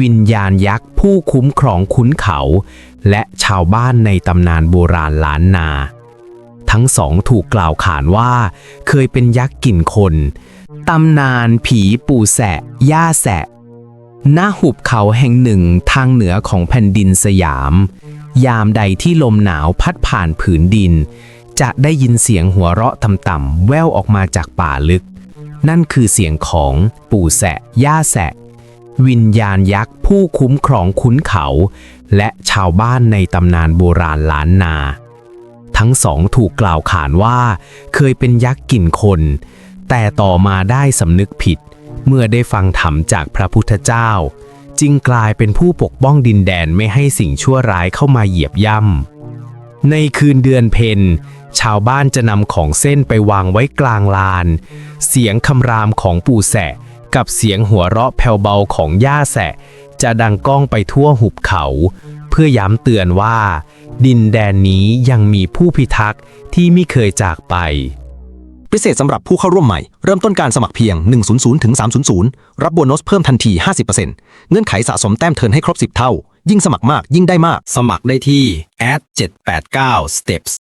วิญญาณยักษ์ผู้คุ้มครองขุนเขา และชาวบ้านในตำนานโบราณล้านนา ทั้งสองถูกกล่าวขานว่า เคยเป็นยักษ์กินคนตำนานผีปู่แสะ ย่าแสะณหุบเขาแห่งหนึ่งทางเหนือของแผ่นดินสยาม ยามใดที่ลมหนาวพัดผ่านผืนดิน จะได้ยินเสียงหัวเราะต่ำๆแว่วออกมาจากป่าลึก นั่นคือเสียงของปู่แสะ ย่าแสะ วิญญาณยักษ์ผู้คุ้มครองขุนเขา และชาวบ้านในตำนานโบราณล้านนา ทั้งสองถูกกล่าวขานว่า เคยเป็นยักษ์กินคน แต่ต่อมาได้สำนึกผิด เมื่อได้ฟังธรรมจากพระพุทธเจ้า จึงกลายเป็นผู้ปกป้องดินแดนไม่ให้สิ่งชั่วร้ายเข้ามาเหยียบย่ำในคืนเดือนเพ็ญชาวบ้านจะนำของเส้นไปวางไว้กลางลาน เสียงคำรามของปู่แสะ กับเสียงหัวเราะแผ่วเบาของย่าแสะ จะดังก้องไปทั่วหุบเขา เพื่อย้ำเตือนว่า ดินแดนนี้ยังมีผู้พิทักษ์ที่ไม่เคยจากไป พิเศษสำหรับผู้เข้าร่วมใหม่ เริ่มต้นการสมัครเพียง 100ถึง300 รับโบนัสเพิ่มทันที 50%เงื่อนไขสะสมแต้มเทิร์นให้ครบ 10 เท่า ยิ่งสมัครมากยิ่งได้มาก สมัครได้ที่ at 789 steps